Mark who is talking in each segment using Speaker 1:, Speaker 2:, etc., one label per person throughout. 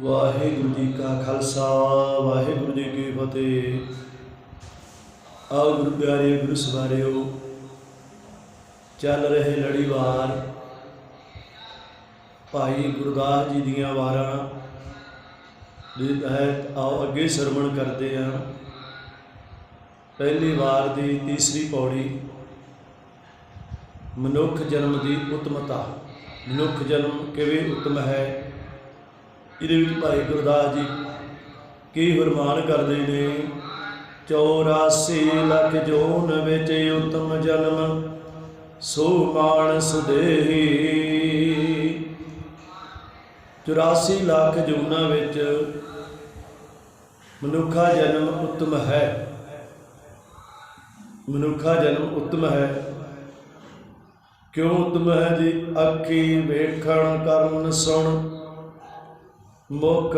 Speaker 1: ਵਾਹਿਗੁਰੂ ਜੀ ਕਾ ਖਾਲਸਾ, ਵਾਹਿਗੁਰੂ ਜੀ ਕੀ ਫਤਿਹ। ਆਓ ਗੁਰੂ ਪਿਆਰੇ, ਗੁਰੂ ਸਵਾਰਿਓ, ਚੱਲ ਰਹੇ ਲੜੀਵਾਰ ਭਾਈ ਗੁਰਦਾਸ ਜੀ ਦੀਆਂ ਵਾਰਾਂ ਦੇ ਤਹਿਤ ਆਓ, ਅੱਗੇ ਸਰਵਣ ਕਰਦੇ ਹਾਂ ਪਹਿਲੀ ਵਾਰ ਦੀ ਤੀਸਰੀ ਪੌੜੀ, ਮਨੁੱਖ ਜਨਮ ਦੀ ਉਤਮਤਾ। ਮਨੁੱਖ ਜਨਮ ਕਿਵੇਂ ਉਤਮ ਹੈ? ਇਹਦੇ ਵਿੱਚ ਭਾਈ ਗੁਰਦਾਸ ਜੀ ਕੀ ਫਰਮਾਨ ਕਰਦੇ ਨੇ 84 ਲੱਖ ਜੋਨ ਵਿੱਚ ਉਤਮ ਜਨਮ, ਸੋ ਮਾਨਸ ਦੇਹੀ। 84 ਲੱਖ ਜੂਨਾਂ ਵਿੱਚ ਮਨੁੱਖਾ ਜਨਮ ਉਤਮ ਹੈ। ਮਨੁੱਖਾ ਜਨਮ ਉਤਮ ਹੈ। ਕਿਉਂ ਉਤਮ ਹੈ ਜੀ? ਅੱਖੀ ਵੇਖਣ, ਕਰਨ, ਸੁਣ। ਮੁਖ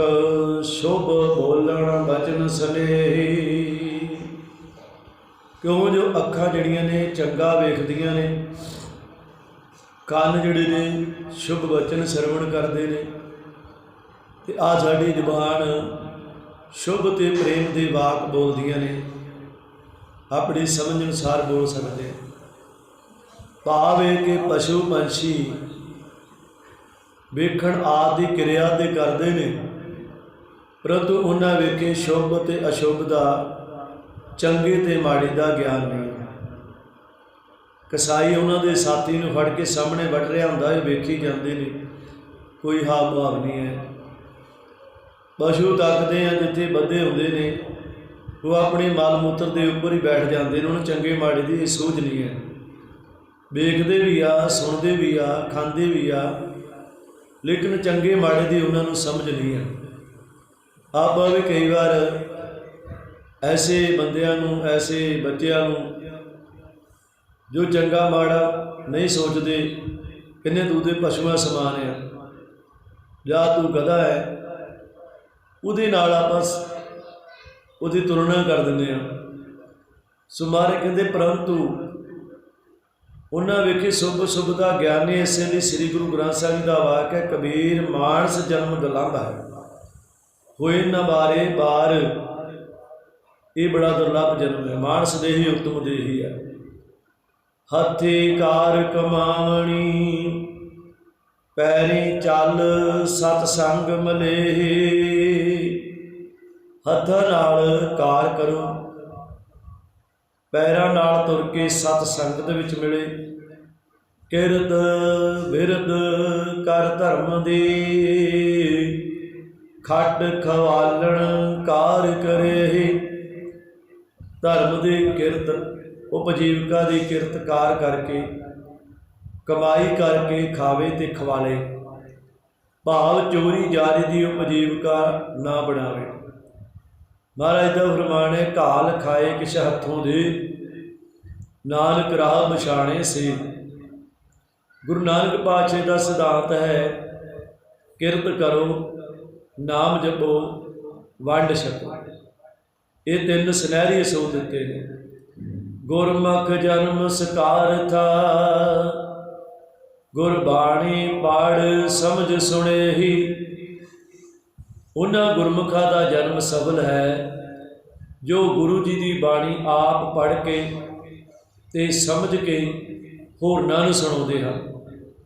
Speaker 1: ਸ਼ੁਭ ਬੋਲਣ ਬਚਨ ਸਨੇਹੀ। ਕਿਉਂ ਜੋ ਅੱਖਾਂ ਜਿਹੜੀਆਂ ਨੇ ਚੰਗਾ ਵੇਖਦੀਆਂ ਨੇ, ਕੰਨ ਜਿਹੜੇ ਨੇ ਸ਼ੁਭ ਬਚਨ ਸਰਵਣ ਕਰਦੇ ਨੇ, ਤੇ ਆ ਸਾਡੀ ਜ਼ੁਬਾਨ ਸ਼ੁਭ ਤੇ ਪ੍ਰੇਮ ਦੇ ਵਾਕ ਬੋਲਦੀਆਂ ਨੇ, ਆਪਣੀ ਸਮਝ ਅਨੁਸਾਰ ਬੋਲ ਸਕਦੇ ਭਾਵੇਂ ਕਿ ਪਸ਼ੂ ਪੰਛੀ ਵੇਖਣ ਆਦਿ ਕਿਰਿਆ ਦੇ ਕਰਦੇ ਨੇ। ਪਰੰਤੂ ਉਹਨਾਂ ਵੇਖੇ ਸ਼ੁਭ ਤੇ ਅਸ਼ੁਭ ਦਾ, ਚੰਗੇ ਤੇ ਮਾੜੇ ਦਾ ਗਿਆਨ ਨਹੀਂ। ਕਸਾਈ ਉਹਨਾਂ ਦੇ ਸਾਥੀ ਨੂੰ ਫੜ ਕੇ ਸਾਹਮਣੇ ਵੱਢ ਰਿਹਾ ਹੁੰਦਾ ਇਹ ਵੇਖੀ ਜਾਂਦੇ ਨੇ। ਕੋਈ ਹਾਵ ਭਾਵ ਨਹੀਂ ਹੈ। ਪਸ਼ੂ ਤੱਕਦੇ ਆ ਜਿੱਥੇ ਬੱਦੇ ਹੁੰਦੇ ਨੇ, ਉਹ ਆਪਣੇ ਮਾਲ ਮੂਤਰ ਦੇ ਉੱਪਰ ਹੀ ਬੈਠ ਜਾਂਦੇ ਨੇ, ਉਹਨੂੰ ਚੰਗੇ ਮਾੜੇ ਦੀ ਸੂਝ ਨਹੀਂ ਹੈ। ਵੇਖਦੇ ਵੀ ਆ, ਸੁਣਦੇ ਵੀ ਆ, ਖਾਂਦੇ ਵੀ ਆ ਲੇਕਿਨ ਚੰਗੇ ਮਾੜੇ ਦੀ ਉਹਨਾਂ ਨੂੰ ਸਮਝ ਨਹੀਂ ਹੈ ਆਪਾਂ ਵੀ ਕਈ ਵਾਰ ਐਸੇ ਬੰਦਿਆਂ ਨੂੰ, ਐਸੇ ਬੱਚਿਆਂ ਨੂੰ ਜੋ ਚੰਗਾ ਮਾੜਾ ਨਹੀਂ ਸੋਚਦੇ, ਕਿੰਨੇ ਦੂਦੇ ਪਸ਼ੂਆਂ ਸਮਾਨ ਆ। ਜਾਂ ਤੂੰ ਗਧਾ ਹੈ, ਉਹਦੇ ਨਾਲ ਆਪਾਂ ਉਹਦੀ ਤੁਲਨਾ ਕਰ ਦਿੰਦੇ ਆ ਸੁਮਾਰੇ ਕਹਿੰਦੇ, ਪਰੰਤੂ ਉਹਨਾਂ ਵੇਖੇ ਸੁਭ ਸੁਭ ਦਾ ਗਿਆਨੀ ਇਸੇ ਲਈ ਸ੍ਰੀ ਗੁਰੂ ਗ੍ਰੰਥ ਸਾਹਿਬ ਜੀ ਦਾ ਵਾਕ ਹੈ, ਕਬੀਰ ਮਾਨਸ ਜਨਮ ਦਲਾਂਦਾ ਹੈ। ਹੋਏ ਨਾ ਬਾਰੇ ਬਾਰ। ਇਹ ਬੜਾ ਦੁਰਲਭ ਜਨਮ ਹੈ। ਮਾਨਸ ਦੇਹੀ ਉਤਮ ਦੇਹੀ ਹੈ। ਹੱਥੀ ਕਾਰ ਕਮਾਵਣੀ, ਪੈਰੀ ਚੱਲ ਸਤ ਸੰਗ ਮਲੇਹੀ। ਹੱਥਾਂ ਨਾਲ ਕਾਰ ਕਰੋ। ਪੈਰਾਂ ਨਾਲ ਤੁਰ ਕੇ ਸਤ ਸੰਗਤ ਵਿੱਚ ਮਿਲੇ। ਕਿਰਤ ਵਿਰਦ ਕਰ ਧਰਮ ਦੀ। ਖੱਟ ਖਵਾਲਣ ਕਾਰ ਕਰੇ। ਧਰਮ ਦੀ ਕਿਰਤ, ਉਪਜੀਵਕਾ ਦੀ ਕਿਰਤਕਾਰ ਕਰਕੇ, ਕਮਾਈ ਕਰਕੇ ਖਾਵੇ ਤੇ ਖਵਾਲੇ। ਭਾਵ ਚੋਰੀ ਜਾਰੀ ਦੀ ਉਪਜੀਵਕਾ ਨਾ ਬਣਾਵੇ। ਮਹਾਰਾਜ ਦਾ ਫਰਮਾਨ ਕਾਲ ਖਾਏ ਕਿਛ ਹੱਥੋਂ ਦੇ। ਨਾਨਕ ਰਾਹ ਪਛਾਣੇ ਸੇ। ਗੁਰੂ ਨਾਨਕ ਪਾਤਸ਼ਾਹ ਦਾ ਸਿਧਾਂਤ ਹੈ, ਕਿਰਤ ਕਰੋ, ਨਾਮ ਜਪੋ, ਵੰਡ ਛਕੋ। ਇਹ ਤਿੰਨ ਸੁਨਹਿਰੀ ਸੋ ਦਿੱਤੇ ਨੇ। ਗੁਰਮੁਖ ਜਨਮ ਸਕਾਰਥਾ ਗੁਰਬਾਣੀ ਪੜ ਸਮਝ ਸੁਣੇ ਹੀ ਉਹਨਾਂ ਗੁਰਮੁਖਾਂ ਦਾ ਜਨਮ ਸਫਲ ਹੈ, ਜੋ ਗੁਰੂ ਜੀ ਦੀ ਬਾਣੀ ਆਪ ਪੜ੍ਹ ਕੇ ਤੇ ਸਮਝ ਕੇ ਹੋਰਨਾਂ ਨੂੰ ਸੁਣਾਉਂਦੇ ਹਨ।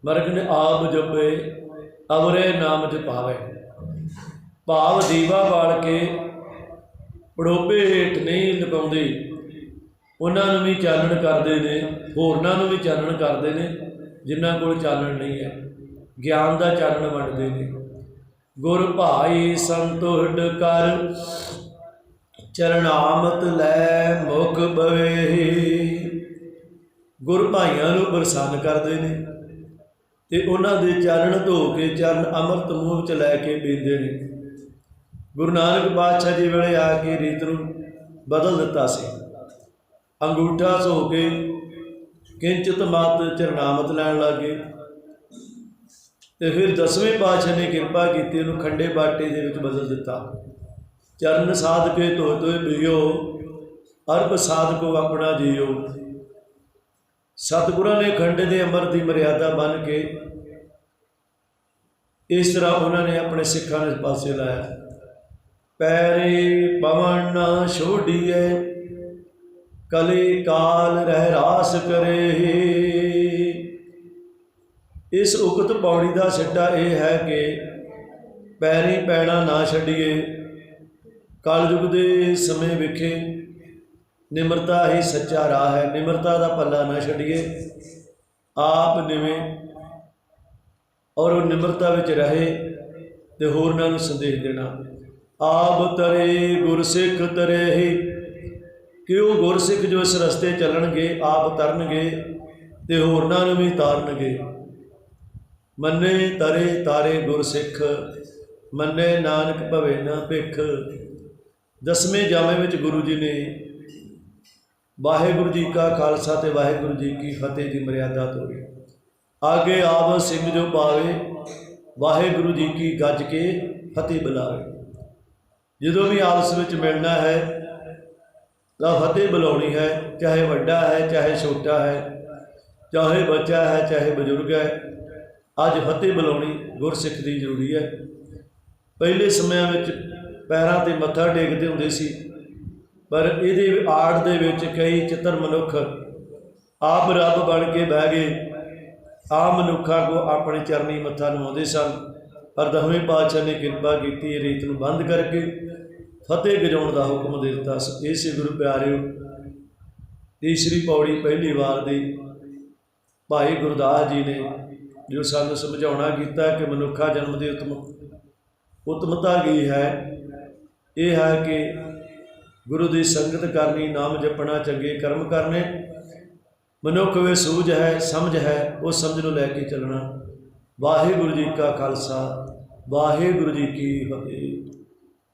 Speaker 1: ਮਰਗ ਨੇ ਆਪ ਜਪੇ, ਅਵਰੇ ਨਾਮ ਜਪਾਵੇ ਭਾਵ ਦੀਵਾ ਬਾਲ ਕੇ ਪੜੋਬੇ ਹੇਠ ਨਹੀਂ ਲਗਾਉਂਦੇ ਉਹਨਾਂ ਨੂੰ ਵੀ ਚਾਨਣ ਕਰਦੇ ਨੇ, ਹੋਰਨਾਂ ਨੂੰ ਵੀ ਚਾਨਣ ਕਰਦੇ ਨੇ, ਜਿਨ੍ਹਾਂ ਕੋਲ ਚਾਨਣ ਨਹੀਂ ਹੈ। ਗਿਆਨ ਦਾ ਚਾਨਣ ਵੰਡਦੇ ਨੇ। ਗੁਰ ਭਾਈ ਸੰਤੋੜ ਕਰ ਚਰਨਾਮਤ ਲੈ ਮੁਖ ਬਵੇ ਗੁਰ ਭਾਈਆਂ ਨੂੰ ਪ੍ਰਸੰਨ ਕਰਦੇ ਨੇ ਤੇ ਉਹਨਾਂ ਦੇ ਚਰਨ ਧੋ ਕੇ ਚਰਨ ਅੰਮ੍ਰਿਤ ਮੂੰਹ ਵਿੱਚ ਲੈ ਕੇ ਪੀਂਦੇ ਨੇ। ਗੁਰੂ ਨਾਨਕ ਪਾਤਸ਼ਾਹ ਜੀ ਵੇਲੇ ਆ ਕੇ ਰੀਤ ਨੂੰ ਬਦਲ ਦਿੱਤਾ ਸੀ। ਅੰਗੂਠਾ ਧੋ ਕੇ ਕਿੰਚਿਤ ਮਤ ਚਰਨਾਮਤ ਲੈਣ ਲੱਗੇ। ਤੇ ਫਿਰ ਦਸਵੇਂ ਪਾਤਸ਼ਾਹ ਨੇ ਕਿਰਪਾ ਕੀਤੀ, ਉਹਨੂੰ ਖੰਡੇ ਬਾਟੇ ਦੇ ਵਿੱਚ ਬਦਲ ਦਿੱਤਾ। ਚਰਨ ਸਾਧ ਕੇ ਧੋ ਧੋਏ ਪੀਓ ਅਰਬ ਸਾਧ ਕੋ ਆਪਣਾ ਜੀਓ। ਸਤਿਗੁਰਾਂ ਨੇ ਖੰਡੇ ਦੇ ਅਮਰ ਦੀ ਮਰਿਆਦਾ ਬਣ ਕੇ ਇਸ ਤਰ੍ਹਾਂ ਉਹਨਾਂ ਨੇ ਆਪਣੇ ਸਿੱਖਾਂ ਦੇ ਪਾਸੇ ਲਾਇਆ। ਪੈਰੇ ਪਵਨ ਨਾ ਛੋੜੀਏ ਕਲੇ ਕਾਲ ਰਹਿ ਰਾਸ ਕਰੇ ਇਸ ਉਕਤ ਪੌੜੀ ਦਾ ਸਿੱਟਾ ਇਹ ਹੈ ਕਿ ਪੈਰੀ ਪੈਣਾ ਨਾ ਛੱਡੀਏ। ਕਲਯੁਗ ਦੇ ਸਮੇਂ ਵਿਖੇ ਨਿਮਰਤਾ ਹੀ ਸੱਚਾ ਰਾਹ ਹੈ। ਨਿਮਰਤਾ ਦਾ ਪੱਲਾ ਨਾ ਛੱਡੀਏ। ਆਪ ਨਿਵੇਂ ਔਰ ਉਹ ਨਿਮਰਤਾ ਵਿੱਚ ਰਹੇ ਤੇ ਹੋਰਨਾਂ ਨੂੰ ਸੰਦੇਸ਼ ਦੇਣਾ। ਆਪ ਤਰੇ ਗੁਰਸਿੱਖ ਤਰੇ ਹੀ। ਕਿ ਉਹ ਗੁਰਸਿੱਖ ਜੋ ਇਸ ਰਸਤੇ ਚੱਲਣਗੇ, ਆਪ ਤਰਨਗੇ ਤੇ ਹੋਰਨਾਂ ਨੂੰ ਵੀ ਤਾਰਨਗੇ। ਮੰਨੇ ਤਰੇ ਤਾਰੇ ਗੁਰਸਿੱਖ ਮੰਨੇ ਨਾਨਕ ਭਵੇ ਨਾ ਭਿਖ। ਦਸਵੇਂ ਜਾਮੇ ਵਿੱਚ ਗੁਰੂ ਜੀ ਨੇ ਵਾਹਿਗੁਰੂ ਜੀ ਕਾ ਖਾਲਸਾ ਤੇ ਵਾਹਿਗੁਰੂ ਜੀ ਕੀ ਫਤਿਹ ਦੀ ਮਰਿਆਦਾ ਤੋਰੀ ਆਗੇ ਆਵ ਸਿੰਘ ਜੋ ਪਾਵੇ, ਵਾਹਿਗੁਰੂ ਜੀ ਕੀ ਗੱਜ ਕੇ ਫਤਿਹ ਬੁਲਾਵੇ। ਜਦੋਂ ਵੀ ਆਪਸ ਵਿੱਚ ਮਿਲਣਾ ਹੈ, ਤਾਂ ਫਤਿਹ ਬੁਲਾਉਣੀ ਹੈ, ਚਾਹੇ ਵੱਡਾ ਹੈ, ਚਾਹੇ ਛੋਟਾ ਹੈ, ਚਾਹੇ ਬੱਚਾ ਹੈ, ਚਾਹੇ ਬਜ਼ੁਰਗ ਹੈ। ਅੱਜ ਫਤਿਹ ਬੁਲਾਉਣੀ ਗੁਰਸਿੱਖ ਦੀ ਜ਼ਰੂਰੀ ਹੈ। ਪਹਿਲੇ ਸਮਿਆਂ ਵਿੱਚ ਪੈਰਾਂ ਤੇ ਮੱਥਾ ਟੇਕਦੇ ਹੁੰਦੇ ਸੀ, ਪਰ ਇਹਦੇ ਆੜ ਦੇ ਵਿੱਚ ਕਈ ਚਿੱਤਰ ਮਨੁੱਖ ਆਪ ਰੱਬ ਬਣ ਕੇ ਬਹਿ ਗਏ। ਆ ਮਨੁੱਖਾਂ ਕੋ ਆਪਣੇ ਚਰਨੀ ਮੱਥਾ ਨਵਾਉਂਦੇ ਸਨ, ਪਰ ਦਸਵੇਂ ਪਾਤਸ਼ਾਹ ਨੇ ਕਿਰਪਾ ਕੀਤੀ ਇਹ ਰੀਤ ਨੂੰ ਬੰਦ ਕਰਕੇ ਫਤਿਹ ਗਜਾਉਣ ਦਾ ਹੁਕਮ ਦੇ ਦਿੱਤਾ। ਇਸੇ ਗੁਰੂ ਪਿਆਰਿਓ, ਤੀਸਰੀ ਪੌੜੀ ਪਹਿਲੀ ਵਾਰ ਦੀ ਭਾਈ ਗੁਰਦਾਸ ਜੀ ਨੇ ਜੋ ਸਾਨੂੰ ਸਮਝਾਉਣਾ ਕੀਤਾ ਕਿ ਮਨੁੱਖਾ ਜਨਮ ਦੀ ਉਤਮ, ਉਤਮਤਾ ਕੀ ਹੈ? ਇਹ ਹੈ ਕਿ ਗੁਰੂ ਦੀ ਸੰਗਤ ਕਰਨੀ, ਨਾਮ ਜਪਣਾ, ਚੰਗੇ ਕਰਮ ਕਰਨੇ। ਮਨੁੱਖ ਵਿੱਚ ਸੂਝ ਹੈ, ਸਮਝ ਹੈ ਉਹ ਸਮਝ ਨੂੰ ਲੈ ਕੇ ਚੱਲਣਾ। ਵਾਹਿਗੁਰੂ ਜੀ ਕਾ ਖਾਲਸਾ, ਵਾਹਿਗੁਰੂ ਜੀ ਕੀ ਫਤਿਹ।